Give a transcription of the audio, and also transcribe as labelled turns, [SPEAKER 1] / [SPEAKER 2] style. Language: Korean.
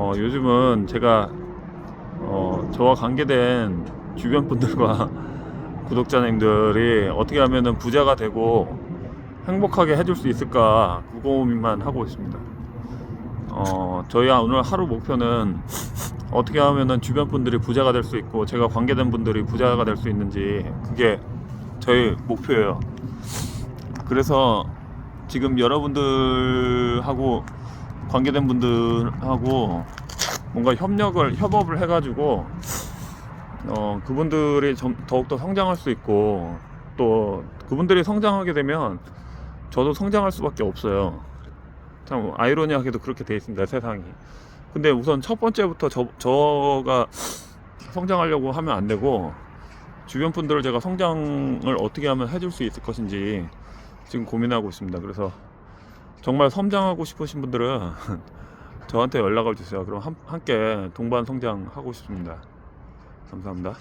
[SPEAKER 1] 어, 요즘은 제가 어, 저와 관계된 주변 분들과 구독자님들이 어떻게 하면은 부자가 되고 행복하게 해줄 수 있을까 그 고민만 하고 있습니다. 어, 저희 오늘 하루 목표는 어떻게 하면은 주변 분들이 부자가 될 수 있고 제가 관계된 분들이 부자가 될 수 있는지 그게 저희 목표예요. 그래서 지금 여러분들하고 관계된 분들하고 뭔가 협력을 협업을 해가지고 어 그분들이 좀 더욱더 성장할 수 있고 또 그분들이 성장하게 되면 저도 성장할 수밖에 없어요. 참 아이러니하게도 그렇게 돼 있습니다 세상이. 근데 우선 첫 번째부터 저 저가 성장하려고 하면 안 되고 주변 분들을 제가 성장을 어떻게 하면 해줄 수 있을 것인지 지금 고민하고 있습니다. 그래서 정말 성장하고 싶으신 분들은 저한테 연락을 주세요. 그럼 함, 함께 동반 성장하고 싶습니다. 감사합니다.